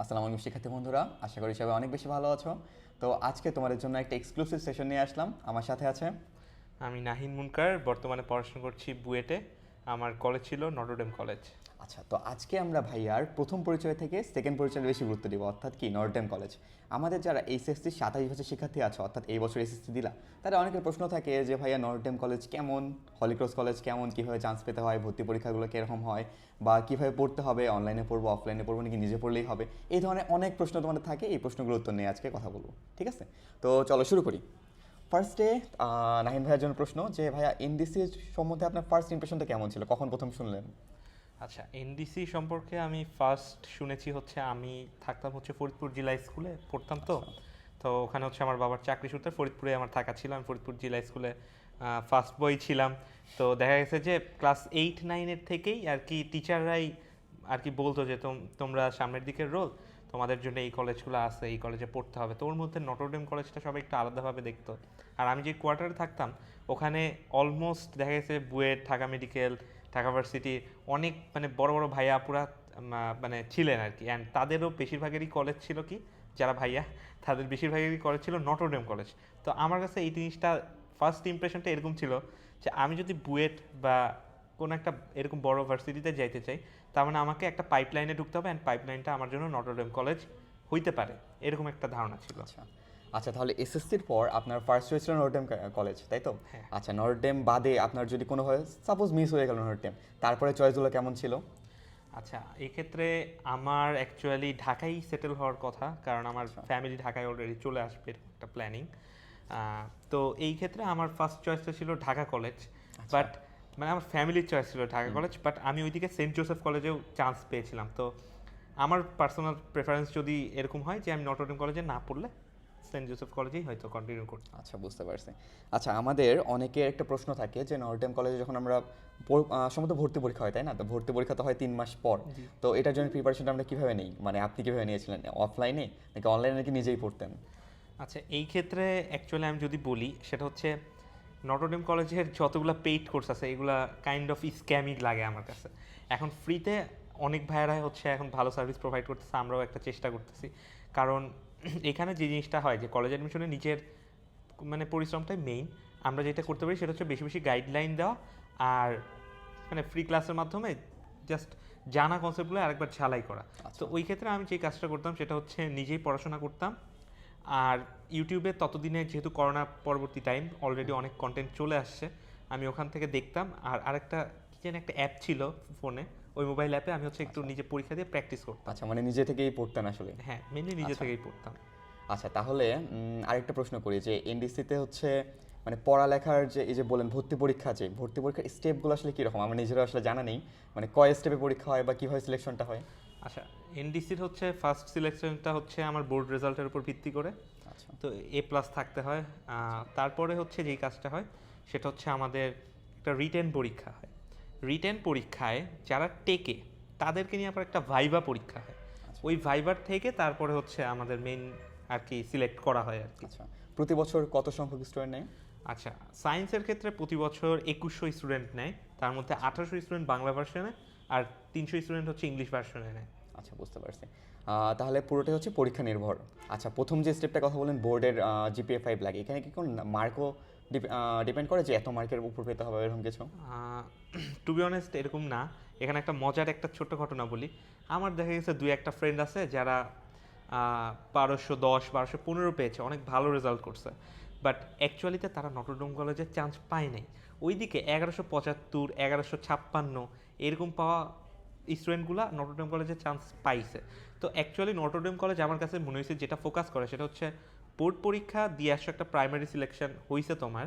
আসসালামু আলাইকুম শিক্ষার্থী বন্ধুরা, আশা করি সবাই অনেক বেশি ভালো আছো। তো আজকে তোমাদের জন্য একটা এক্সক্লুসিভ সেশন নিয়ে আসলাম। আমার সাথে আছে আমি নাহিন মুনকার, বর্তমানে পড়াশোনা করছি বুয়েটে। আমার কলেজ ছিল নটরডেম কলেজ আচ্ছা তো আজকে আমরা ভাইয়ার প্রথম পরিচয় থেকে সেকেন্ড পরিচয়ে বেশি গুরুত্ব দিব, অর্থাৎ কি নর্টেম কলেজ আমাদের যারা এইচএসসি সাতাশ বছর শিক্ষার্থী আছে, অর্থাৎ এই বছর এসএসসি দিলা তারা অনেকের প্রশ্ন থাকে যে ভাইয়া নর্টেম কলেজ কেমন? হলিক্রস কলেজ কেমন? কীভাবে চান্স পেতে হয়? ভর্তি পরীক্ষাগুলো কীরকম হয়? বা কীভাবে পড়তে হবে? অনলাইনে পড়ব অফলাইনে পড়ব নাকি নিজে পড়লেই হবে? এই ধরনের অনেক প্রশ্ন তোমাদের থাকে, এই প্রশ্নগুলোর উত্তর নিয়ে আজকে কথা বলব, ঠিক আছে? তো চলো শুরু করি। ফার্স্টে নাহিন ভাইয়ের জন্য প্রশ্ন যে ভাইয়া এনডিসি সম্বন্ধে আপনার ফার্স্ট ইমপ্রেশনটা কেমন ছিল? কখন প্রথম শুনলেন? আচ্ছা এনডিসি সম্পর্কে আমি ফার্স্ট শুনেছি হচ্ছে আমি থাকতাম হচ্ছে ফরিদপুর জেলা স্কুলে পড়তাম তো। তো ওখানে হচ্ছে আমার বাবার চাকরি সূত্রে ফরিদপুরে আমার থাকা ছিল। আমি ফরিদপুর জেলা স্কুলে ফার্স্ট বই ছিলাম। তো দেখা গেছে যে ক্লাস এইট নাইনের থেকেই আর কি টিচাররাই আর কি বলতো যে তোম- তোমরা সামনের দিকের রোল তোমাদের জন্য এই কলেজগুলো আছে, এই কলেজে পড়তে হবে। তো ওর মধ্যে নটরডেম কলেজটা সবাই একটু আলাদাভাবে দেখতো। আর আমি যে কোয়ার্টারে থাকতাম, ওখানে অলমোস্ট দেখা গেছে বুয়েট, ঢাকা মেডিকেল ঢাকা ভার্সিটি অনেক মানে বড় বড় ভাইয়া পুরা মানে ছিলেন আর কি। অ্যান্ড তাদেরও বেশিরভাগেরই কলেজ ছিল কি, যারা ভাইয়া, তাদের বেশিরভাগেরই কলেজ ছিল নটরডেম কলেজ তো আমার কাছে এই জিনিসটা ফার্স্ট ইমপ্রেশনটা এরকম ছিল যে আমি যদি বুয়েট বা কোনো একটা এরকম বড় ভার্সিটিতে যাইতে চাই তার মানে আমাকে একটা পাইপলাইনে ঢুকতে হবে অ্যান্ড পাইপলাইনটা আমার জন্য নটরডেম কলেজ হইতে পারে। এরকম একটা ধারণা ছিল। আচ্ছা। আচ্ছা তাহলে এসএসসির পর আপনার ফার্স্ট চয়েস ছিল নর্ডেম কলেজ তাই তো? হ্যাঁ। আচ্ছা নর্ডেম বাদে আপনার যদি কোনো হয় সাপোজ মিস হয়ে গেল নর্ডেম তারপরে চয়েসগুলো কেমন ছিল? আচ্ছা এই ক্ষেত্রে আমার অ্যাকচুয়ালি ঢাকায় সেটেল হওয়ার কথা কারণ আমার ফ্যামিলি ঢাকায় অলরেডি চলে আসবে একটা প্ল্যানিং তো এই ক্ষেত্রে আমার ফার্স্ট চয়েসটা ছিল ঢাকা কলেজ বাট মানে আমার ফ্যামিলির চয়েস ছিল ঢাকা কলেজ বাট আমি ওইদিকে সেন্ট জোসেফ কলেজেও চান্স পেয়েছিলাম। তো আমার পার্সোনাল প্রেফারেন্স যদি এরকম হয় যে আমি নটরডেম কলেজে না পড়লে সেন্ট জোসেফ কলেজেই হয়তো কন্টিনিউ করতাম। আচ্ছা বুঝতে পারছি। আচ্ছা আমাদের অনেকের একটা প্রশ্ন থাকে যে নর্ডেম কলেজে যখন আমরা সম্ভবত ভর্তি পরীক্ষা হয় তাই না? তো ভর্তি পরীক্ষা তো হয় তিন মাস পর। তো এটার জন্য প্রিপারেশনটা আমরা কীভাবে নিই? মানে আপনি কীভাবে নিয়েছিলেন? অফলাইনে নাকি অনলাইনে নাকি নিজেই পড়তেন? আচ্ছা এই ক্ষেত্রে অ্যাকচুয়ালি আমি যদি বলি সেটা হচ্ছে নটরডেম কলেজের যতগুলো পেইড কোর্স আছে এগুলা কাইন্ড অফ স্ক্যামিং লাগে আমার কাছে। এখন ফ্রিতে অনেক ভাইয়েরাই হচ্ছে এখন ভালো সার্ভিস প্রোভাইড করতেছে আমরাও একটা চেষ্টা করতেছি। কারণ এখানে যে জিনিসটা হয় যে কলেজ অ্যাডমিশনে নিজের মানে পরিশ্রমটাই মেইন আমরা যেটা করতে পারি সেটা হচ্ছে বেশি বেশি গাইডলাইন দেওয়া আর মানে ফ্রি ক্লাসের মাধ্যমে জাস্ট জানা কনসেপ্টগুলো আরেকবার ঝালাই করা। তো ওই ক্ষেত্রে আমি যে কাজটা করতাম সেটা হচ্ছে নিজেই পড়াশোনা করতাম। আর ইউটিউবে ততদিনে যেহেতু করোনা পরবর্তী টাইম অলরেডি অনেক কন্টেন্ট চলে আসছে। আমি ওখান থেকে দেখতাম। আর আরেকটা কি যেন একটা অ্যাপ ছিল ফোনে ওই মোবাইল অ্যাপে আমি হচ্ছে একটু নিজে পরীক্ষা দিয়ে প্র্যাকটিস করতাম। আচ্ছা মানে নিজে থেকেই পড়তেন আসলে? হ্যাঁ মেনলি নিজে থেকেই পড়তাম। আচ্ছা তাহলে আরেকটা প্রশ্ন করি যে এনডিসিতে হচ্ছে মানে পড়ালেখার যে এই যে বলেন ভর্তি পরীক্ষা যে ভর্তি পরীক্ষার স্টেপগুলো আসলে কীরকম? আমার নিজেরও আসলে জানা নেই। মানে কয় স্টেপে পরীক্ষা হয় বা কীভাবে সিলেকশনটা হয়? আচ্ছা এনডিসির হচ্ছে ফার্স্ট সিলেকশনটা হচ্ছে আমার বোর্ড রেজাল্টের উপর ভিত্তি করে। আচ্ছা তো এ প্লাস থাকতে হয়। তারপরে হচ্ছে যেই কাজটা হয় সেটা হচ্ছে আমাদের একটা রিটেন পরীক্ষা হয়। রিটেন পরীক্ষায় যারা টেকে তাদেরকে নিয়ে আবার একটা ভাইবা পরীক্ষা হয়। ওই ভাইবার থেকে তারপরে হচ্ছে আমাদের মেইন আর কি সিলেক্ট করা হয় আর কি। আচ্ছা। প্রতি বছর কত সংখ্যক স্টুডেন্ট নেয়? আচ্ছা সায়েন্সের ক্ষেত্রে প্রতি বছর একুশশো স্টুডেন্ট নেয়। তার মধ্যে আঠারোশো স্টুডেন্ট বাংলা ভার্সনে আর তিনশো স্টুডেন্ট হচ্ছে ইংলিশ ভার্সনে নেয়। আচ্ছা বুঝতে পারছি। তাহলে পুরোটাই হচ্ছে পরীক্ষা নির্ভর। আচ্ছা প্রথম যে স্টেপটা কথা বলেন বোর্ডের জিপিএ ফাইভ লাগে। এখানে কি কোন মার্কও ডিপেন্ড করে যে এত মার্কের উপর পেতে হবে, এরকম কিছু? টু বি অনেস্ট এরকম না। এখানে একটা মজার একটা ছোট্ট ঘটনা বলি। আমার দেখা গেছে দুই একটা ফ্রেন্ড আছে যারা বারোশো দশ, বারোশো পনেরো পেয়েছে। অনেক ভালো রেজাল্ট করছে। বাট অ্যাকচুয়ালিতে তারা নটরডেম কলেজে চান্স পায় নাই। ওইদিকে এগারোশো পঁচাত্তর, এগারোশো ছাপ্পান্ন, এরকম পাওয়া স্টুডেন্টগুলা নটরডেম কলেজে চান্স পাইছে। তো অ্যাকচুয়ালি নটরডেম কলেজ আমার কাছে মনে হয়েছে যেটা ফোকাস করে সেটা হচ্ছে বোর্ড পরীক্ষা দিয়ে আসছো একটা প্রাইমারি সিলেকশন হয়েছে তোমার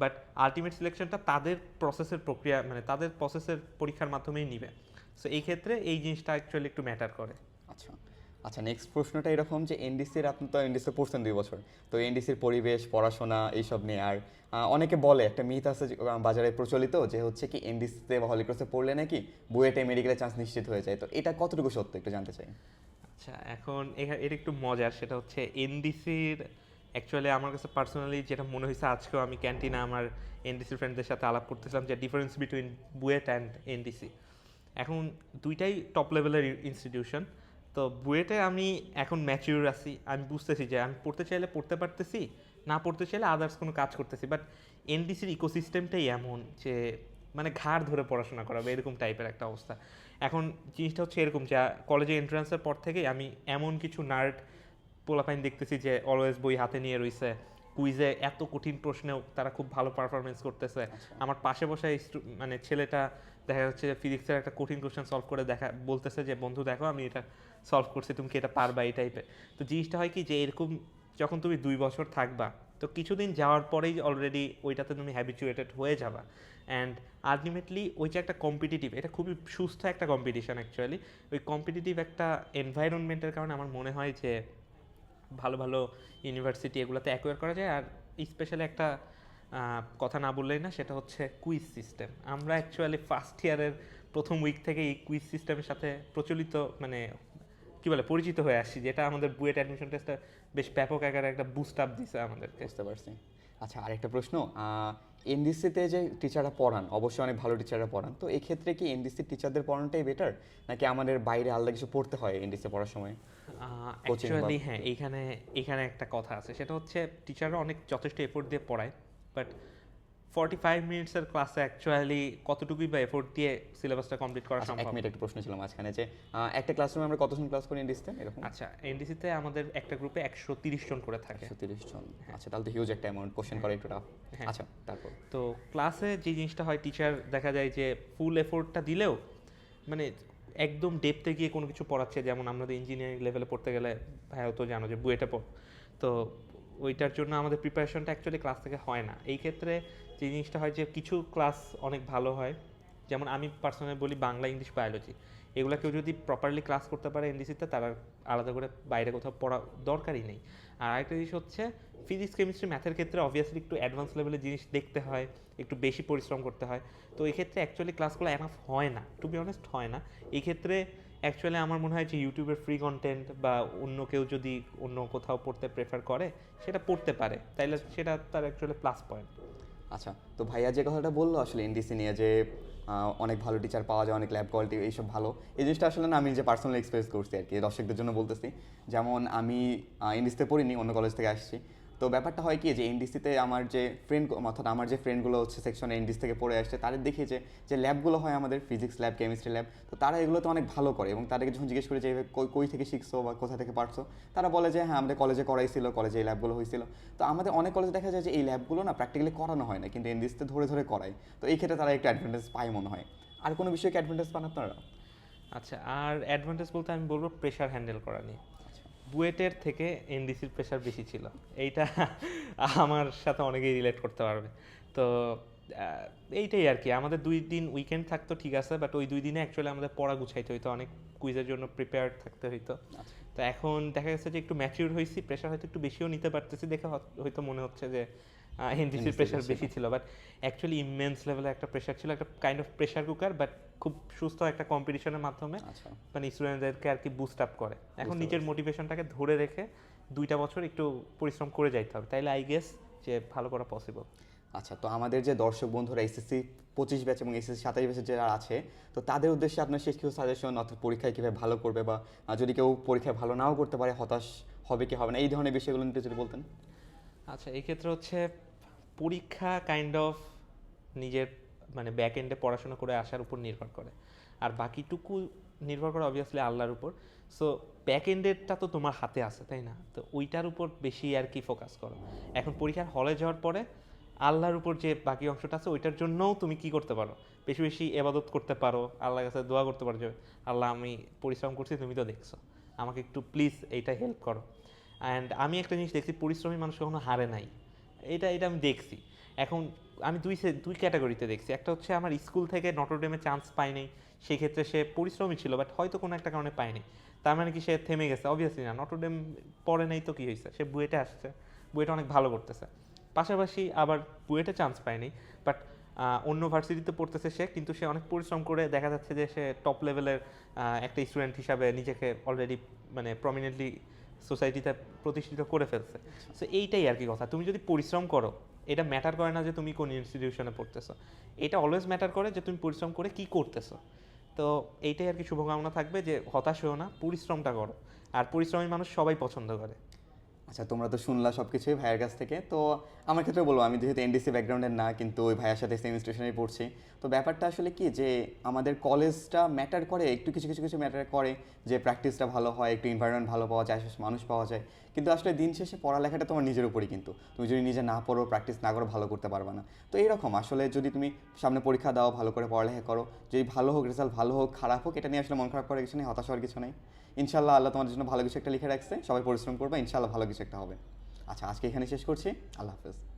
বাট আলটিমেট সিলেকশনটা তাদের প্রসেসের প্রক্রিয়া মানে তাদের প্রসেসের পরীক্ষার মাধ্যমেই নিবে। সো এই ক্ষেত্রে এই জিনিসটা অ্যাকচুয়ালি একটু ম্যাটার করে। আচ্ছা আচ্ছা নেক্সট প্রশ্নটা এরকম যে এনডিসির আপনি তো এনডিসি পড়ছেন দুই বছর, তো এনডিসির পরিবেশ, পড়াশোনা এইসব নিয়ে আর অনেকে বলে, একটা মিথ আছে বাজারে প্রচলিত যে হচ্ছে কি এনডিসিতে বা হলিক্রসে পড়লে নাকি বুয়েটে মেডিকেলের চান্স নিশ্চিত হয়ে যায়, তো এটা কতটুকু সত্য একটু জানতে চাই? আচ্ছা এখন এখা- এটা একটু মজার, সেটা হচ্ছে এনডিসির অ্যাকচুয়ালি আমার কাছে পার্সোনালি যেটা মনে হয়েছে আজকেও আমি ক্যান্টিনে আমার এনডিসি ফ্রেন্ডদের সাথে আলাপ করতেছিলাম যে difference between BUET and NDC. এখন দুইটাই টপ লেভেলের ইনস্টিটিউশন তো বুয়েটে আমি এখন ম্যাচিউর আছি, আমি বুঝতেছি যে আমি পড়তে চাইলে পড়তে পারতেছি, না পড়তে চাইলে আদার্স কোনো কাজ করতেছি বাট এনডিসির ইকোসিস্টেমটাই এমন যে মানে ঘাড় ধরে পড়াশোনা করাবে এরকম টাইপের একটা অবস্থা। এখন জিনিসটা হচ্ছে এরকম যে কলেজে এন্ট্রান্সের পর থেকেই আমি এমন কিছু নার্ড পোলাপাইন দেখতেছি যে অলওয়েজ বই হাতে নিয়ে রইছে। কুইজে এত কঠিন প্রশ্নেও তারা খুব ভালো পারফরমেন্স করতেছে। আমার পাশে বসে মানে ছেলেটা দেখা যাচ্ছে যে ফিজিক্সের একটা কঠিন কোশ্চেন সলভ করে দেখা বলতেছে যে বন্ধু দেখো আমি এটা সলভ করছি তুমি কি এটা পারবা? এই টাইপের তো জিনিসটা হয় কি যে এরকম যখন তুমি দুই বছর থাকবা তো কিছুদিন যাওয়ার পরেই অলরেডি ওইটাতে তুমি হ্যাবিচুয়েটেড হয়ে যাবা। অ্যান্ড আলটিমেটলি ওই যে একটা কম্পিটিটিভ এটা খুবই সুস্থ একটা কম্পিটিশান অ্যাকচুয়ালি ওই কম্পিটিটিভ একটা এনভায়রনমেন্টের কারণে আমার মনে হয় যে ভালো ভালো ইউনিভার্সিটি এগুলোতে অ্যাকোয়ার করা যায়। আর স্পেশালি একটা কথা না বললেই না, সেটা হচ্ছে কুইজ সিস্টেম আমরা অ্যাকচুয়ালি ফার্স্ট ইয়ারের প্রথম উইক থেকে এই কুইজ সিস্টেমের সাথে প্রচলিত মানে কি বলে পরিচিত হয়ে আসছি যেটা আমাদের বুয়েট অ্যাডমিশন টেস্টটা বেশ ব্যাপক আকারে একটা বুস্ট আপ দিছে আমাদেরকে। বুঝতে পারছি। আচ্ছা আরেকটা প্রশ্ন এনডিসিতে যে টিচাররা পড়ান অবশ্যই অনেক ভালো টিচাররা পড়ান তো এই ক্ষেত্রে কি এনডিসির টিচারদের পড়ানোটাই বেটার নাকি আমাদের বাইরে আলাদা কিছু পড়তে হয় এনডিসি পড়ার সময়? অ্যাকচুয়ালি হ্যাঁ এইখানে এখানে একটা কথা আছে সেটা হচ্ছে টিচাররা অনেক যথেষ্ট এফোর্ট দিয়ে পড়ায় বাট ফর্টি ফাইভ মিনিটসের ক্লাসে অ্যাকচুয়ালি কতটুকুই বা এফোর্ট দিয়ে সিলেবাসটা কমপ্লিট করা সম্ভব এক মিনিট একটা প্রশ্ন ছিল মাঝখানে যে একটা ক্লাসরুমে আমরা কতজন ক্লাস করি এনডিসিতে এরকম? আচ্ছা এনডিসিতে আমাদের একটা গ্রুপে একশো তিরিশ জন করে থাকে। একশো তিরিশ জন। আচ্ছা তাহলে তো হিউজ একটা অ্যামাউন্ট কোশ্চেন করে একটু টাফ হ্যাঁ। আচ্ছা তারপর? তো ক্লাসে যে জিনিসটা হয় টিচার দেখা যায় যে ফুল এফোর্টটা দিলেও মানে একদম ডেপতে গিয়ে কোনো কিছু পড়াচ্ছে যেমন আমাদের ইঞ্জিনিয়ারিং লেভেলে পড়তে গেলে ভাইও তো জানো যে বুয়েটে পড়। তো ওইটার জন্য আমাদের প্রিপারেশনটা অ্যাকচুয়ালি ক্লাস থেকে হয় না। এই ক্ষেত্রে যে জিনিসটা হয় যে কিছু ক্লাস অনেক ভালো হয়। যেমন আমি পার্সোনালি বলি বাংলা ইংলিশ বায়োলজি এগুলো কেউ যদি প্রপারলি ক্লাস করতে পারে এনডিসিতে তারা আলাদা করে বাইরে কোথাও পড়া দরকারই নেই। আর আরেকটা জিনিস হচ্ছে ফিজিক্স কেমিস্ট্রি ম্যাথের ক্ষেত্রে অবভিয়াসলি একটু অ্যাডভান্স লেভেলের জিনিস দেখতে হয়, একটু বেশি পরিশ্রম করতে হয়। তো এই ক্ষেত্রে অ্যাকচুয়ালি ক্লাসগুলো এনাফ হয় না টু বি অনেস্ট হয় না। এই ক্ষেত্রে অ্যাকচুয়ালি আমার মনে হয় যে ইউটিউবের ফ্রি কন্টেন্ট বা অন্য কেউ যদি অন্য কোথাও পড়তে প্রেফার করে, সেটা পড়তে পারে। তাইলে সেটা তার অ্যাকচুয়ালি প্লাস পয়েন্ট আচ্ছা তো ভাইয়া যে কথাটা বলল, আসলে এনডিসি নিয়ে যে অনেক ভালো টিচার পাওয়া যায়, অনেক ল্যাব কোয়ালিটি এইসব ভালো, এই জিনিসটা আসলে না আমি যে পার্সোনাল এক্সপিরিয়েন্স করছি আর কি, দর্শকদের জন্য বলতেছি। যেমন আমি এনডিসিতে পড়িনি, অন্য কলেজ থেকে আসছি। তো ব্যাপারটা হয় কি যে এনডিসিতে আমার যে ফ্রেন্ড অর্থাৎ আমার যে ফ্রেন্ডগুলো হচ্ছে সেকশনে এনডিস থেকে পড়ে আসছে, তাদের দেখি যে ল্যাবগুলো হয় আমাদের ফিজিক্স ল্যাব কেমিস্ট্রি ল্যাব তো তারা এগুলোতে অনেক ভালো করে এবং তাদেরকে যখন জিজ্ঞেস করি যে কই থেকে শিখছো বা কোথা থেকে পারছ? তারা বলে যে হ্যাঁ আমাদের কলেজে করাইছিল কলেজে এই ল্যাবগুলো হয়েছিল। তো আমাদের অনেক কলেজে দেখা যায় যে এই ল্যাবগুলো না প্র্যাকটিক্যালি করানো হয় না, কিন্তু এনডিসিতে ধরে ধরে করায়। তো এই ক্ষেত্রে তারা একটু অ্যাডভান্টেজ পায় মনে হয়। আর কোনো বিষয়ে অ্যাডভান্টেজ পান আপনারা? আচ্ছা আর অ্যাডভান্টেজ বলতে আমি বলব প্রেশার হ্যান্ডেল করা নিয়ে। বুয়েটের থেকে এনডিসির প্রেশার বেশি ছিল। এইটা আমার সাথে অনেকেই রিলেট করতে পারবে। তো এইটাই আর কি। আমাদের দুই দিন উইকেন্ড থাকতো ঠিক আছে বাট ওই দুই দিনে অ্যাকচুয়ালি আমাদের পড়া গুছাইতে হইতো অনেক কুইজের জন্য প্রিপেয়ার থাকতে হইতো। তো এখন দেখা গেছে যে একটু ম্যাচিউর হয়েছি প্রেশার হয়তো একটু বেশিও নিতে পারতেছি দেখে হয়তো মনে হচ্ছে যে এনডিসির প্রেশার বেশি ছিল বাট অ্যাকচুয়ালি ইমেন্স লেভেলে একটা প্রেশার ছিল একটা kind of pressure cooker but খুব সুস্থ একটা কম্পিটিশনের মাধ্যমে আচ্ছা। মানে স্টুডেন্টদেরকে আর কি বুস্ট আপ করে। এখন নিজের মোটিভেশনটাকে ধরে রেখে দুইটা বছর একটু পরিশ্রম করে যাইতে হবে। তাইলে আই গেস যে ভালো করা পসিবল আচ্ছা তো আমাদের যে দর্শক বন্ধুরা এসএসসি পঁচিশ ব্যাচ এবং এসএসসি সাতাশ ব্যাচের যারা আছে তো তাদের উদ্দেশ্যে আপনার শেষ কিছু সাজেশন অর্থাৎ পরীক্ষায় কীভাবে ভালো করবে বা যদি কেউ পরীক্ষায় ভালো নাও করতে পারে হতাশ হবে কি হবে না এই ধরনের বিষয়গুলো নিয়ে যদি বলতেন। আচ্ছা এই ক্ষেত্রে হচ্ছে পরীক্ষা কাইন্ড অফ নিজের মানে ব্যাক এন্ডে পড়াশোনা করে আসার উপর নির্ভর করে। আর বাকিটুকু নির্ভর করে অবভিয়াসলি আল্লাহর উপর। সো ব্যাক এন্ডেরটা তো তোমার হাতে আছে, তাই না? তো ওইটার উপর বেশি আর কি ফোকাস করো। এখন পরীক্ষার হলে যাওয়ার পরে আল্লাহর উপর যে বাকি অংশটা আছে, ওইটার জন্যও তুমি কি করতে পারো? বেশি বেশি এবাদত করতে পারো, আল্লাহর কাছে দোয়া করতে পারো যে, আল্লাহ, আমি পরিশ্রম করছি, তুমি তো দেখছ। আমাকে একটু প্লিজ এইটা হেল্প করো। অ্যান্ড আমি একটা জিনিস দেখছি, পরিশ্রমী মানুষ কখনো হারে নাই। এটা এটা আমি দেখছি। এখন আমি দুই দুই ক্যাটাগরিতে দেখছি। একটা হচ্ছে আমার স্কুল থেকে নটরডেমে চান্স পায়নি সেই ক্ষেত্রে সে পরিশ্রমী ছিল বাট হয়তো কোনো একটা কারণে পায়নি তার মানে কি সে থেমে গেছে? অবভিয়াসলি না। নটরডেম পড়ে নেই তো কী হয়েছে সে বুয়েটে আসছে। বুয়েটে অনেক ভালো করতেছে পাশাপাশি আবার বুয়েটে চান্স পায়নি বাট অন্য ভার্সিটিতে পড়তেছে সে, কিন্তু সে অনেক পরিশ্রম করে দেখা যাচ্ছে যে সে টপ লেভেলের একটা স্টুডেন্ট হিসাবে নিজেকে অলরেডি মানে প্রমিনেন্টলি সোসাইটিতে প্রতিষ্ঠিত করে ফেলছে। সো এইটাই আর কি কথা। তুমি যদি পরিশ্রম করো এটা ম্যাটার করে না যে তুমি কোন ইনস্টিটিউশনে পড়তেছো। এটা অলওয়েজ ম্যাটার করে যে তুমি পরিশ্রম করে কি করতেছো। তো এইটাই আর কি শুভকামনা থাকবে যে হতাশ হও না পরিশ্রমটা করো। আর পরিশ্রমী মানুষ সবাই পছন্দ করে। আচ্ছা তোমরা তো শুনলা সব কিছুই ভাইয়ের কাছ থেকে। তো আমার ক্ষেত্রে বলব, আমি যেহেতু এনডিসি ব্যাকগ্রাউন্ডের না, কিন্তু ওই ভাইয়ের সাথে সেম স্টেশনেই পড়ছি। তো ব্যাপারটা আসলে কি যে, আমাদের কলেজটা ম্যাটার করে, একটু কিছু কিছু কিছু ম্যাটার করে যে প্র্যাকটিসটা ভালো হয়, একটু এনভায়রনমেন্ট ভালো পাওয়া যায় মানুষ পাওয়া যায়। কিন্তু আসলে দিন শেষে পড়ালেখাটা তোমার নিজের উপরই কিন্তু। তুমি যদি নিজে না পড়ো প্র্যাকটিস না করো, ভালো করতে পারবে না। তো এইরকম আসলে যদি তুমি সামনে পরীক্ষা দাও, ভালো করে পড়ালেখা করো, যদি ভালো হোক রেজাল্ট ভালো হোক, খারাপ হোক, এটা নিয়ে আসলে মন খারাপ করার কিছু নেই, হতাশ হওয়ার কিছু নেই। ইনশাল্লাহ আল্লাহ তোমার জন্য ভালো কিছু একটা লিখে রাখছে, সবাই পরিশ্রম করবে ইনশাল্লাহ ভালো কিছু একটা হবে। আচ্ছা আজকে এখানে শেষ করছি। আল্লাহ হাফেজ।